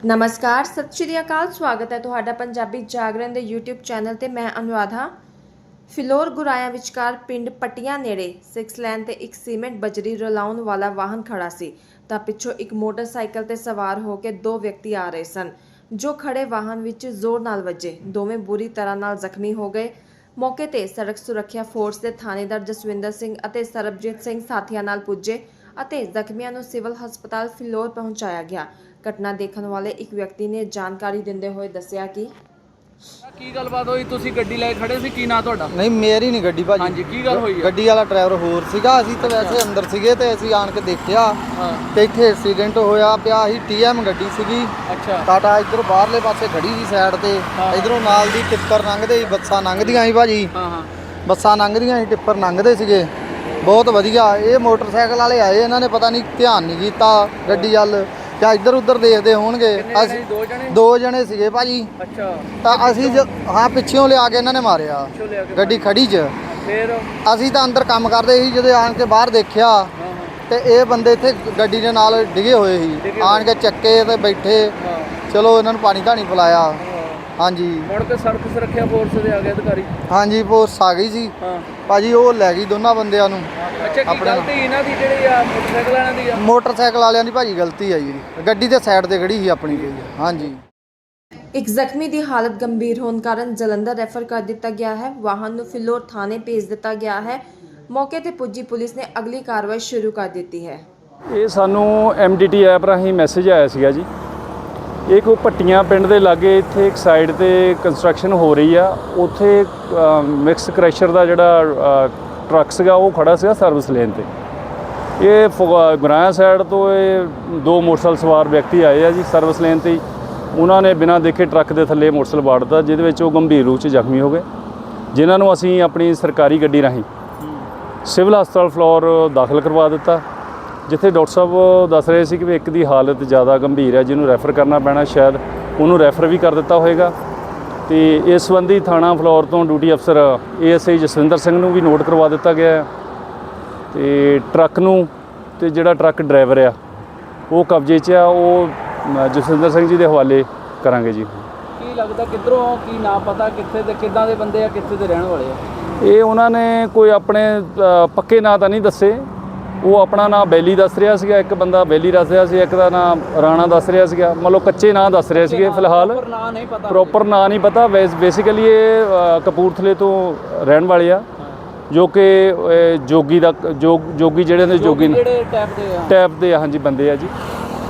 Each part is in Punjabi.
ਨਮਸਕਾਰ, ਸਤਿ ਸ਼੍ਰੀ ਅਕਾਲ, ਸਵਾਗਤ ਹੈ ਤੁਹਾਡਾ ਪੰਜਾਬੀ ਜਾਗਰਣ ਦੇ YouTube ਚੈਨਲ ਤੇ। ਮੈਂ ਅਨੁਰਾਧਾ, ਫਿਲੌਰ ਗੁਰਾਇਆ ਵਿਚਕਾਰ ਪਿੰਡ ਪਟੀਆਂ ਨੇੜੇ 6 ਲੈਨ ਤੇ ਇੱਕ ਸੀਮੈਂਟ ਬਜਰੀ ਰਲਾਉਣ ਵਾਲਾ ਵਾਹਨ ਖੜਾ ਸੀ। ਤਾਂ ਪਿੱਛੋਂ ਇੱਕ ਮੋਟਰਸਾਈਕਲ ਤੇ ਸਵਾਰ ਹੋ ਕੇ ਦੋ ਵਿਅਕਤੀ ਆ ਰਹੇ ਸਨ, ਜੋ ਖੜੇ ਵਾਹਨ ਵਿੱਚ ਜ਼ੋਰ ਨਾਲ ਵੱਜੇ। ਦੋਵੇਂ ਬੁਰੀ ਤਰ੍ਹਾਂ ਨਾਲ ਜ਼ਖਮੀ ਹੋ ਗਏ। ਮੌਕੇ ਤੇ ਸੜਕ ਸੁਰੱਖਿਆ ਫੋਰਸ ਦੇ ਥਾਣੇਦਾਰ ਜਸਵਿੰਦਰ ਸਿੰਘ ਅਤੇ ਸਰਬਜੀਤ ਸਿੰਘ ਸਾਥੀਆਂ ਨਾਲ ਪੁੱਜੇ ਅਤੇ ਜ਼ਖਮੀਆਂ ਨੂੰ ਸਿਵਲ ਹਸਪਤਾਲ ਫਿਲੌਰ ਪਹੁੰਚਾਇਆ ਗਿਆ। ਘਟਨਾ ਦੇਖਣ ਵਾਲੇ ਇੱਕ ਵਿਅਕਤੀ ਨੇ ਜਾਣਕਾਰੀ ਦਿੰਦੇ ਹੋਏ ਦੱਸਿਆ ਕਿ ਕੀ ਗੱਲਬਾਤ ਹੋਈ? ਤੁਸੀਂ ਗੱਡੀ ਲੈ ਕੇ ਖੜੇ ਸੀ? ਕੀ ਨਾਂ ਤੁਹਾਡਾ? ਨਹੀਂ ਮੇਰੀ ਨਹੀਂ ਗੱਡੀ ਭਾਜੀ। ਹਾਂਜੀ ਕੀ ਗੱਲ ਹੋਈ ਆ? ਗੱਡੀ ਵਾਲਾ ਡਰਾਈਵਰ ਹੋਰ ਸੀਗਾ। ਅਸੀਂ ਤਾਂ ਵੈਸੇ ਅੰਦਰ ਸੀਗੇ ਤੇ ਅਸੀਂ ਆਣ ਕੇ ਦੇਖਿਆ। ਹਾਂ। ਤੇ ਇੱਥੇ ਐਕਸੀਡੈਂਟ ਹੋਇਆ ਪਿਆ। ਸੀ ਟੀਐਮ ਗੱਡੀ ਸੀਗੀ। ਅੱਛਾ। ਟਾਟਾ ਇੱਧਰ ਬਾਹਰਲੇ ਪਾਸੇ ਖੜੀ ਸੀ ਸਾਈਡ ਤੇ। ਹਾਂ। ਇਧਰੋਂ ਨਾਲ ਦੀ ਟਿੱਪਰ ਲੰਘਦੇ ਸੀ ਬੱਸਾਂ ਲੰਘਦੀਆਂ ਸੀ ਭਾਜੀ। ਹਾਂ ਹਾਂ। ਬੱਸਾਂ ਲੰਘਦੀਆਂ ਸੀ ਟਿੱਪਰ ਲੰਘਦੇ ਸੀਗੇ। ਬਹੁਤ ਵਧੀਆ। ਇਹ ਮੋਟਰਸਾਈਕਲ ਵਾਲੇ ਆਏ ਇਹਨਾਂ ਨੇ ਪਤਾ ਨਹੀਂ ਧਿਆਨ ਨਹੀਂ ਕੀਤਾ ਗੱਡੀ ਵੱਲ। ਜਾਂ ਇੱਧਰ ਉੱਧਰ ਦੇਖਦੇ ਹੋਣਗੇ। ਅਸੀਂ? ਦੋ ਜਣੇ? ਦੋ ਜਣੇ ਸੀਗੇ ਭਾਜੀ। ਅੱਛਾ। ਤਾਂ ਅਸੀਂ ਜ- ਹਾਂ ਪਿੱਛੋਂ ਲਿਆ ਕੇ ਇਹਨਾਂ ਨੇ ਮਾਰਿਆ। ਪਿੱਛੋਂ ਲਿਆ ਕੇ ਗੱਡੀ ਖੜੀ 'ਚ। ਫੇਰ? ਅਸੀਂ ਤਾਂ ਅੰਦਰ ਕੰਮ ਕਰਦੇ ਸੀ ਜਦੋਂ ਆਣ ਕੇ ਬਾਹਰ ਦੇਖਿਆ ਹਾਂ ਤੇ ਇਹ ਬੰਦੇ ਇੱਥੇ ਗੱਡੀ ਦੇ ਨਾਲ ਡਿਗੇ ਹੋਏ ਸੀ। ਡਿੱਗੇ ਆਣ ਕੇ ਚੱਕੇ ਤੇ ਬੈਠੇ। ਹਾਂ। ਚਲੋ ਇਹਨਾਂ ਨੂੰ ਪਾਣੀ ਧਾਣੀ ਪਿਲਾਇਆ। ਹਾਂ। ਹਾਂਜੀ। ਮੁੜ ਕੇ ਸੜਕ ਸੁਰੱਖਿਆ ਫੋਰਸ ਦੇ ਆ ਗਏ ਅਧਿਕਾਰੀ। ਹਾਂਜੀ ਪੋਸਟ ਆ ਗਈ ਸੀ। ਹਾਂ। ਭਾਜੀ ਉਹ ਲੈ ਗਈ ਦੋਨਾਂ ਬੰਦਿਆਂ ਨੂੰ। ਅੱਛਾ ਕੀ ਆਪਣਾ- ਗਲਤੀ ਇਹਨਾਂ ਦੀ ਜਿਹੜੀ ਆ ਮੋਟਰਸਾਈਕਲ ਵਾਲਿਆਂ ਦੀ ਆ? ਮੋਟਰਸਾਈਕਲ ਵਾਲਿਆਂ ਦੀ ਭਾਜੀ ਗਲਤੀ ਆ ਜੀ। ਗੱਡੀ ਦੇ ਸਾਈਡ ਤੇ ਖੜੀ ਸੀ ਆਪਣੀ ਗਈ। ਹਾਂਜੀ। ਇੱਕ ਜ਼ਖਮੀ ਦੀ ਹਾਲਤ ਗੰਭੀਰ ਹੋਣ ਕਾਰਨ ਜਲੰਧਰ ਰੈਫਰ ਕਰ ਦਿੱਤਾ ਗਿਆ ਹੈ। ਵਾਹਨ ਨੂੰ ਫਿਲੌਰ ਥਾਣੇ ਭੇਜ ਦਿੱਤਾ ਗਿਆ ਹੈ। ਮੌਕੇ ਤੇ ਪੁੱਜੀ ਪੁਲਿਸ ਨੇ ਅਗਲੀ ਕਾਰਵਾਈ ਸ਼ੁਰੂ ਕਰ ਦਿੱਤੀ ਹੈ। ਇਹ ਸਾਨੂੰ ਐਮਡੀਟੀ ਐਪ ਰਾਹੀਂ ਮੈਸੇਜ ਆਇਆ ਸੀਗਾ ਜੀ। ਇਹ ਕੋਈ ਭੱਟੀਆਂ ਪਿੰਡ ਦੇ ਲਾਗੇ ਇੱਥੇ ਇੱਕ ਸਾਈਡ ਤੇ ਕੰਸਟਰਕਸ਼ਨ ਹੋ ਰਹੀ ਆ। ਉੱਥੇ ਮਿਕਸ ਕ੍ਰੈਸ਼ਰ ਦਾ ਜਿਹੜਾ ਟਰੱਕ ਸੀਗਾ, ਉਹ ਖੜਾ ਸੀਗਾ ਸਰਵਿਸ ਲੇਨ ਤੇ। ਇਹ ਫੁਗਾ- ਗੁਰਾਇਆ ਸਾਈਡ ਤੋਂ ਇਹ ਦੋ ਮੋਟਰਸਾਈਕਲ ਸਵਾਰ ਵਿਅਕਤੀ ਆਏ ਆ ਜੀ ਸਰਵਿਸ ਲੇਨ ਤੇ। ਹੀ। ਉਹਨਾਂ ਨੇ ਬਿਨਾਂ ਦੇਖੇ ਟਰੱਕ ਦੇ ਥੱਲੇ ਮੋਟਰਸਾਈਕਲ ਵਾੜਤਾ ਜਿਹਦੇ ਵਿੱਚ ਉਹ ਗੰਭੀਰ ਰੂਪ 'ਚ ਜ਼ਖਮੀ ਹੋ ਗਏ। ਜਿਨ੍ਹਾਂ ਨੂੰ ਅਸੀਂ ਆਪਣੀ ਸਰਕਾਰੀ ਗੱਡੀ ਰਾਹੀਂ ਸਿਵਲ ਹਸਪਤਾਲ ਫਲੋਰ ਦਾਖਲ ਕਰਵਾ ਦਿੱਤਾ। ਜਿੱਥੇ ਡਾਕਟਰ ਸਾਹਿਬ ਦੱਸ ਰਹੇ ਸੀ ਕਿ ਵੀ ਇੱਕ ਦੀ ਹਾਲਤ ਜ਼ਿਆਦਾ ਗੰਭੀਰ ਹੈ, ਜਿਹਨੂੰ ਰੈਫਰ ਕਰਨਾ ਪੈਣਾ, ਸ਼ਾਇਦ ਉਹਨੂੰ ਰੈਫਰ ਵੀ ਕਰ ਦਿੱਤਾ ਹੋਵੇਗਾ ਤੇ ਇਸ ਸੰਬੰਧੀ ਥਾਣਾ ਫਲੋਰ ਤੋਂ ਡਿਊਟੀ ਅਫਸਰ ਏਐਸਆਈ ਜਸਵਿੰਦਰ ਸਿੰਘ ਨੂੰ ਵੀ ਨੋਟ ਕਰਵਾ ਦਿੱਤਾ ਗਿਆ ਹੈ। ਤੇ ਟਰੱਕ ਨੂੰ ਤੇ ਜਿਹੜਾ ਟਰੱਕ ਡਰਾਈਵਰ ਆ ਉਹ ਕਬਜ਼ੇ 'ਚ ਆ ਉਹ ਜਸਵਿੰਦਰ ਸਿੰਘ ਜੀ ਦੇ ਹਵਾਲੇ ਕਰਾਂਗੇ ਜੀ। ਕੀ ਲੱਗਦਾ ਕਿੱਧਰੋਂ ਕੀ ਨਾ ਪਤਾ ਕਿੱਥੇ ਦੇ ਕਿੱਦਾਂ ਦੇ ਬੰਦੇ ਆ ਕਿੱਥੇ ਦੇ ਰਹਿਣ ਵਾਲੇ ਆ? ਇਹ ਉਹਨਾਂ ਨੇ ਕੋਈ ਆਪਣੇ ਪੱਕੇ ਨਾਂ ਤਾਂ ਨਹੀਂ ਦੱਸੇ। ਉਹ ਆਪਣਾ ਨਾਂ ਬੈਲੀ ਦੱਸ ਰਿਹਾ ਸੀਗਾ ਇੱਕ ਬੰਦਾ ਬੈਲੀ ਦੱਸ ਰਿਹਾ ਸੀ ਇੱਕ ਦਾ ਨਾਂ ਰਾਣਾ ਦੱਸ ਰਿਹਾ ਸੀਗਾ। ਮਤਲਬ ਕੱਚੇ ਨਾਂ ਦੱਸ ਰਹੇ ਸੀਗੇ ਫਿਲਹਾਲ। ਪਰ ਨਾਂ ਨਹੀਂ ਪਤਾ। ਪ੍ਰੋਪਰ ਨਾਂ ਨਹੀਂ ਪਤਾ। ਬੇਸਿਕਲੀ ਇਹ ਅ, ਕਪੂਰਥਲੇ ਤੋਂ ਰਹਿਣ ਵਾਲੇ ਆ। ਜੋ ਕਿ ਅ, ਜੋਗੀ ਦਾ ਜੋਗ ਜੋਗੀ ਜਿਹੜੇ ਨੇ ਜੋਗੀ ਨੇ। ਜਿਹੜੇ ਟੈਪ ਦੇ ਆ। ਟੈਪ ਦੇ ਆ, ਹਾਂਜੀ ਬੰਦੇ ਆ ਜੀ।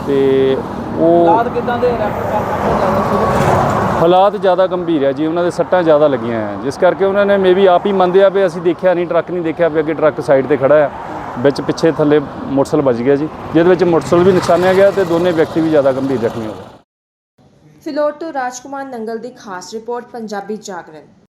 ਤੇ ਉਹ ਹਾਲਾਤ ਕਿੱਦਾਂ ਦੇ ਰੈਫਰ ਕਰਨਾ ਤੋਂ ਜ਼ਿਆਦਾ ਸ਼ੁਰੂ ਹਾਲਾਤ ਜ਼ਿਆਦਾ ਗੰਭੀਰ ਹੈ ਜੀ। ਉਹਨਾਂ ਦੇ ਸੱਟਾਂ ਜ਼ਿਆਦਾ ਲੱਗੀਆਂ ਆ। ਜਿਸ ਕਰਕੇ ਉਹਨਾਂ ਨੇ ਮੇਬੀ ਆਪ ਹੀ ਮੰਨਦੇ ਆ ਵੀ ਅਸੀਂ ਦੇਖਿਆ ਨਹੀਂ ਟਰੱਕ ਨਹੀਂ ਦੇਖਿਆ ਵੀ ਅੱਗੇ ਟਰੱਕ ਸਾਈਡ ਤੇ ਖੜਾ ਆ। ਵਿੱਚ ਪਿੱਛੇ ਥੱਲੇ ਮੋਟਰਸਾਈਕਲ ਵੱਜ ਗਿਆ ਜੀ। ਜਿਹਦੇ ਵਿੱਚ ਮੋਟਰਸਾਈਕਲ ਵੀ ਨੁਕਸਾਨਿਆ ਗਿਆ ਤੇ ਦੋਨੇ ਵਿਅਕਤੀ ਵੀ ਜ਼ਿਆਦਾ ਗੰਭੀਰ ਜ਼ਖਮੀ ਹੋ ਗਏ। ਫਿਲੌਰ ਤੋਂ ਰਾਜਕੁਮਾਰ ਨੰਗਲ ਦੀ ਖਾਸ ਰਿਪੋਰਟ, ਪੰਜਾਬੀ ਜਾਗਰਣ।